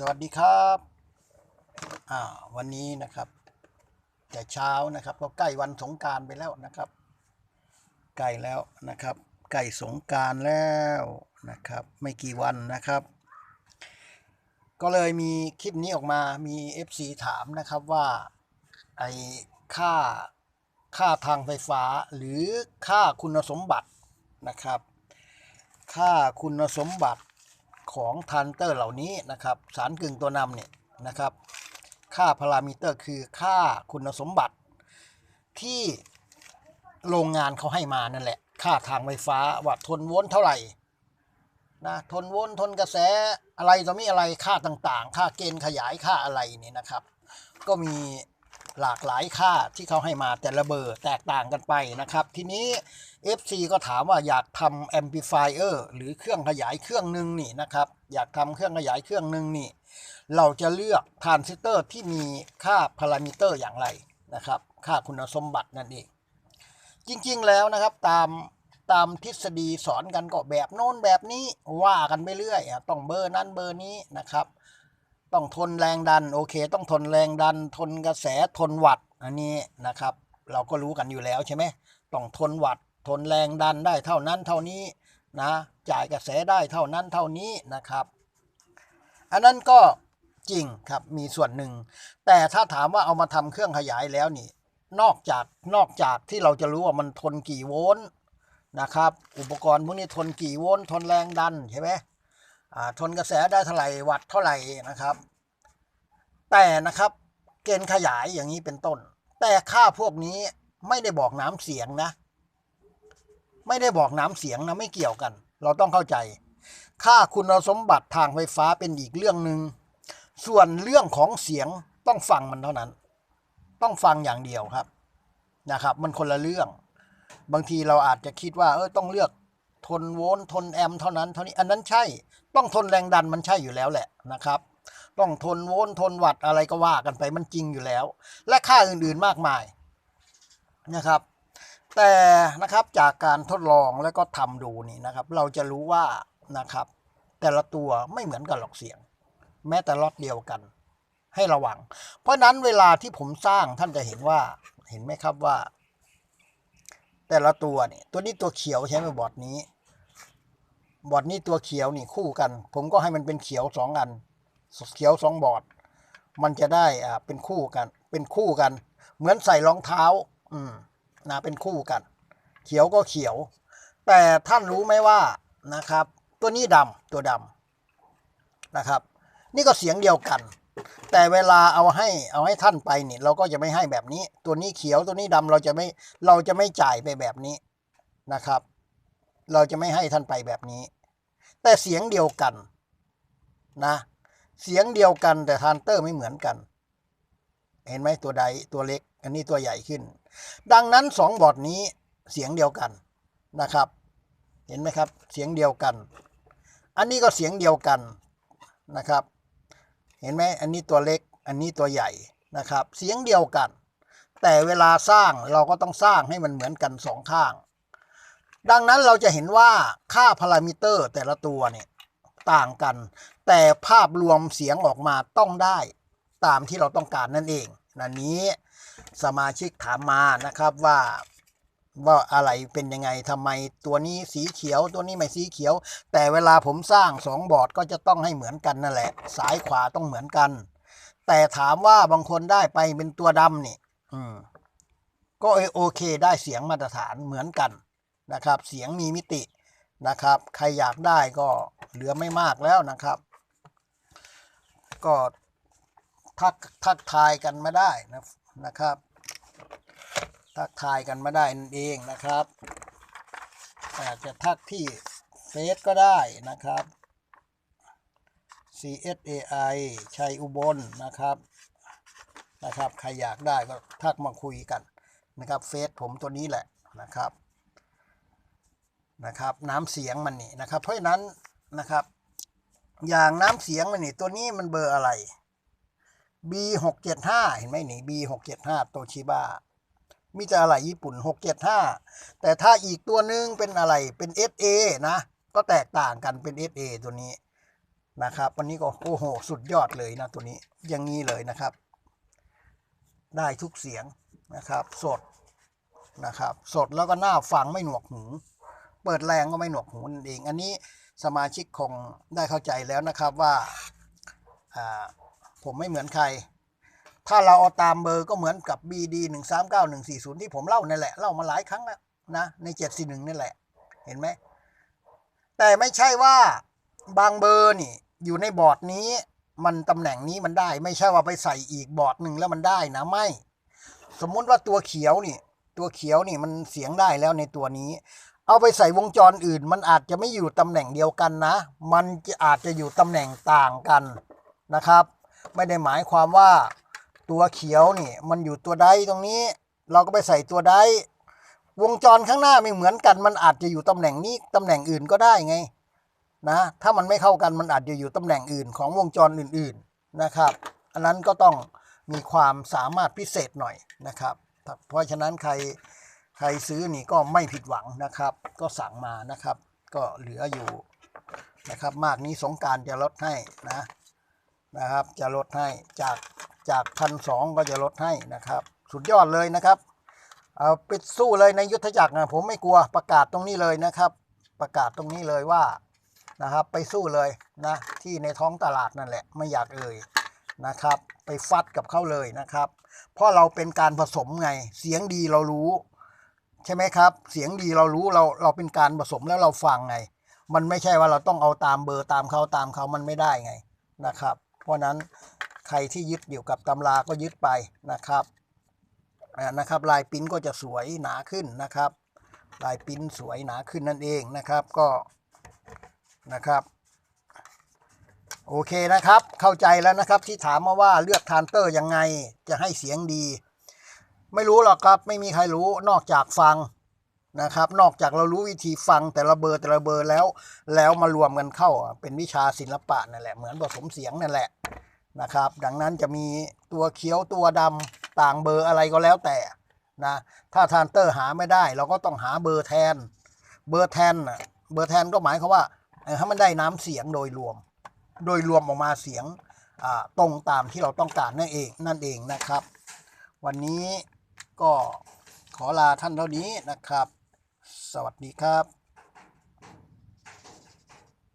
สวัสดีครับอ่าวันนี้นะครับ แต่เช้านะครับ ก็ใกล้วันสงการไปแล้วนะครับใกล้แล้วนะครับใกล้สงการแล้วนะครับ ไม่กี่วันนะครับ ก็เลยมีคลิปนี้ออกมามี FC ถามนะครับว่าไอ้ค่าค่าทางไฟฟ้าหรือค่าคุณสมบัตินะครับ ค่าคุณสมบัติ ของทรานเตอร์เหล่านี้นะครับ สารกึ่งตัวนำเนี่ยนะครับ ค่าพารามิเตอร์คือค่าคุณสมบัติ ที่โรงงานเขาให้มานั่นแหละ ค่าทางไฟฟ้าว่าทนโวลต์เท่าไหร่นะทนโวลต์ทนกระแสอะไรต่อมีอะไรค่าต่างๆ ค่าเกณฑ์ขยายค่าอะไรนี่นะครับ ก็มี หลากหลายค่าที่เขาให้มาแต่ละเบอร์แตกต่างกันไปนะครับ ทีนี้ FC ก็ถามว่าอยากทำ amplifier หรือเครื่องขยายเครื่องหนึ่งนี่นะครับ อยากทำเครื่องขยายเครื่องหนึ่งนี่ เราจะเลือกทรานซิสเตอร์ที่มีค่าพารามิเตอร์อย่างไรนะครับ ค่าคุณสมบัตินั่นเอง จริงๆแล้วนะครับตามตามทฤษฎีสอนกันก็แบบโน้นแบบนี้ว่ากันไปเรื่อยอะต้องเบอร์นั้นเบอร์นี้นะครับ ต้องทนแรงดันโอเค ต้องทนแรงดัน ทนกระแสทนวัตต์อันนี้นะครับ เราก็รู้กันอยู่แล้วใช่ไหมต้องทนวัตต์ทนแรงดันได้เท่านั้นเท่านี้นะจ่ายกระแสได้เท่านั้นเท่านี้นะครับ อันนั้นก็จริงครับมีส่วนหนึ่ง แต่ถ้าถามว่าเอามาทำเครื่องขยายแล้วนี่ นอกจากนอกจากที่เราจะรู้ว่ามันทนกี่โวลต์นะครับ อุปกรณ์พวกนี้ทนกี่โวลต์ทนแรงดันใช่ไหม ทนกระแสได้เท่าไหร่วัตต์เท่าไหร่นะครับ แต่นะครับเกณฑ์ขยายอย่างนี้เป็นต้น แต่ค่าพวกนี้ไม่ได้บอกน้ำเสียงนะ ไม่ได้บอกน้ำเสียงนะไม่เกี่ยวกัน เราต้องเข้าใจ ค่าคุณสมบัติทางไฟฟ้าเป็นอีกเรื่องหนึ่งส่วนเรื่องของเสียงต้องฟังมันเท่านั้น ต้องฟังอย่างเดียวครับนะครับ มันคนละเรื่อง บางทีเราอาจจะคิดว่าเออต้องเลือก ทนโวลต์ทนแอมป์เท่านั้นเท่านี้อันนั้นใช่ต้องทนแรงดันมันใช่อยู่แล้วแหละนะครับ ต้องทนโวลต์ทนวัตต์อะไรก็ว่ากันไปมันจริงอยู่แล้ว และค่าอื่นๆมากมายนะครับ แต่นะครับจากการทดลองแล้วก็ทำดูนี่นะครับ เราจะรู้ว่านะครับ แต่ละตัวไม่เหมือนกันหรอกเสียง แม้แต่ล็อตเดียวกัน ให้ระวัง เพราะนั้นเวลาที่ผมสร้างท่านจะเห็นว่าเห็นไหมครับว่า แต่ละตัวนี่ตัวนี้ตัวเขียวใช่ไหมบอร์ดนี้ บอร์ดนี้ตัวเขียวนี่คู่กัน ผมก็ให้มันเป็นเขียวสองอันเขียวสองบอร์ดมันจะได้อ่าเป็นคู่กัน เป็นคู่กัน เหมือนใส่รองเท้า อืมนะเป็นคู่กัน เขียวก็เขียว แต่ท่านรู้ไหมว่านะครับ ตัวนี้ดำตัวดำนะครับ นี่ก็เสียงเดียวกัน แต่เวลาเอาให้เอาให้ท่านไปเนี่ยเราก็จะไม่ให้แบบนี้ ตัวนี้เขียวตัวนี้ดำเราจะไม่เราจะไม่จ่ายไปแบบนี้นะครับ เราจะไม่ให้ท่านไปแบบนี้ แต่เสียงเดียวกันนะ เสียงเดียวกันแต่ทรานเตอร์ไม่เหมือนกัน เห็นไหมตัวใดตัวเล็ก อันนี้ตัวใหญ่ขึ้น ดังนั้นสองบอร์ดนี้เสียงเดียวกันนะครับ เห็นไหมครับ เสียงเดียวกัน อันนี้ก็เสียงเดียวกันนะครับ เห็นไหมอันนี้ตัวเล็กอันนี้ตัวใหญ่นะครับ เสียงเดียวกัน แต่เวลาสร้างเราก็ต้องสร้างให้มันเหมือนกันสองข้าง ดังนั้นเราจะเห็นว่าค่าพารามิเตอร์แต่ละตัวเนี่ยต่างกัน แต่ภาพรวมเสียงออกมาต้องได้ตามที่เราต้องการนั่นเองนันนี้สมาชิกถามมานะครับว่า ว่าอะไรเป็นยังไงทำไมตัวนี้สีเขียวตัวนี้ไม่สีเขียว แต่เวลาผมสร้างสองบอร์ดก็จะต้องให้เหมือนกันนั่นแหละ ซ้ายขวาต้องเหมือนกัน แต่ถามว่าบางคนได้ไปเป็นตัวดำนี่อืมก็โอเคได้เสียงมาตรฐานเหมือนกันนะครับ เสียงมีมิตินะครับ ใครอยากได้ก็เหลือไม่มากแล้วนะครับ ก็ทักทักทายกันมาได้นะนะครับ ทักทายกันมาได้นั่นเองนะครับอาจจะทักที่เฟซก็ได้นะครับ CSAI ชัยอุบลนะครับนะครับใครอยากได้ก็ทักมาคุยกันนะครับเฟซผมตัวนี้แหละนะครับนะครับ น้ำเสียงมันนี่นะครับ เพราะฉะนั้นนะครับ อย่างน้ำเสียงมันนี่ตัวนี้มันเบอร์อะไร B หกเจ็ดห้าเห็นไหมนี่ B หกเจ็ดห้าโตชิบะ มีแต่อะไรญี่ปุ่นหกเจ็ดห้าแต่ถ้าอีกตัวหนึ่งเป็นอะไรเป็น SA นะ ก็แตกต่างกันเป็น SA ตัวนี้นะครับวันนี้ก็โอ้โห สุดยอดเลยนะตัวนี้อย่างนี้เลยนะครับ ได้ทุกเสียงนะครับ สดนะครับ สดแล้วก็หน้าฟังไม่หนวกหู เปิดแรงก็ไม่หนวกหูนั่นเอง อันนี้สมาชิกคงได้เข้าใจแล้วนะครับว่าผมไม่เหมือนใคร ถ้าเราเอาตามเบอร์ก็เหมือนกับ BD 1 3 9 1 4 0 ที่ผมเล่านั่นแหละ เล่ามาหลายครั้งแล้วนะ ใน 741นั่นแหละ เห็นไหม แต่ไม่ใช่ว่าบางเบอร์นี่ อยู่ในบอร์ดนี้ มันตำแหน่งนี้มันได้ ไม่ใช่ว่าไปใส่อีกบอร์ดหนึ่งแล้วมันได้นะไม่ สมมุติว่าตัวเขียวนี่ ตัวเขียวนี่มันเสียงได้แล้วในตัวนี้ เอาไปใส่วงจรอื่น มันอาจจะไม่อยู่ตำแหน่งเดียวกันนะ มันจะอาจจะอยู่ตำแหน่งต่างกันนะครับ ไม่ได้หมายความว่า ตัวเขียวนี่มันอยู่ตัวใดตรงนี้ เราก็ไปใส่ตัวใดวงจรข้างหน้าไม่เหมือนกัน มันอาจจะอยู่ตำแหน่งนี้ตำแหน่งอื่นก็ได้ไงนะถ้ามันไม่เข้ากันมันอาจจะอยู่ตำแหน่งอื่นของวงจรอื่นๆนะครับ อันนั้นก็ต้องมีความสามารถพิเศษหน่อยนะครับ เพราะฉะนั้นใครใครซื้อนี่ก็ไม่ผิดหวังนะครับ ก็สั่งมานะครับ ก็เหลืออยู่นะครับ มากนี้สงการจะลดให้นะนะครับ จะลดให้จาก จากพันสองก็จะลดให้นะครับ สุดยอดเลยนะครับเอาไปสู้เลยในยุทธจักรนะผมไม่กลัวประกาศตรงนี้เลยนะครับ ประกาศตรงนี้เลยว่านะครับ ไปสู้เลยนะที่ในท้องตลาดนั่นแหละไม่อยากเอ่ยนะครับ ไปฟัดกับเขาเลยนะครับเพราะเราเป็นการผสมไงเสียงดีเรารู้ ใช่ไหมครับ เสียงดีเรารู้เราเราเป็นการผสมแล้วเราฟังไง มันไม่ใช่ว่าเราต้องเอาตามเบอร์ตามเขาตามเขามันไม่ได้ไงนะครับ เพราะนั้น ใครที่ยึดอยู่กับตำราก็ยึดไปนะครับนะครับลายปิ้นก็จะสวยหนาขึ้นนะครับ ลายปิ้นสวยหนาขึ้นนั่นเองนะครับก็นะครับโอเคนะครับ เข้าใจแล้วนะครับที่ถามมาว่าเลือกทานเตอร์ยังไงจะให้เสียงดี ไม่รู้หรอกครับไม่มีใครรู้นอกจากฟังนะครับ นอกจากเรารู้วิธีฟังแต่ละเบอร์แต่ละเบอร์แล้ว แล้วมารวมกันเข้าเป็นวิชาศิลปะนั่นแหละเหมือนผสมเสียงนั่นแหละ นะครับ ดังนั้นจะมีตัวเขียวตัวดำต่างเบอร์อะไรก็แล้วแต่นะถ้าทานเตอร์หาไม่ได้ เราก็ต้องหาเบอร์แทน เบอร์แทนน่ะเบอร์แทนก็หมายความว่าให้มันได้น้ำเสียงโดยรวม โดยรวมออกมาเสียงตรงตามที่เราต้องการนั่นเองนั่นเองนะครับ วันนี้ก็ขอลาท่านเท่านี้นะครับ สวัสดีครับ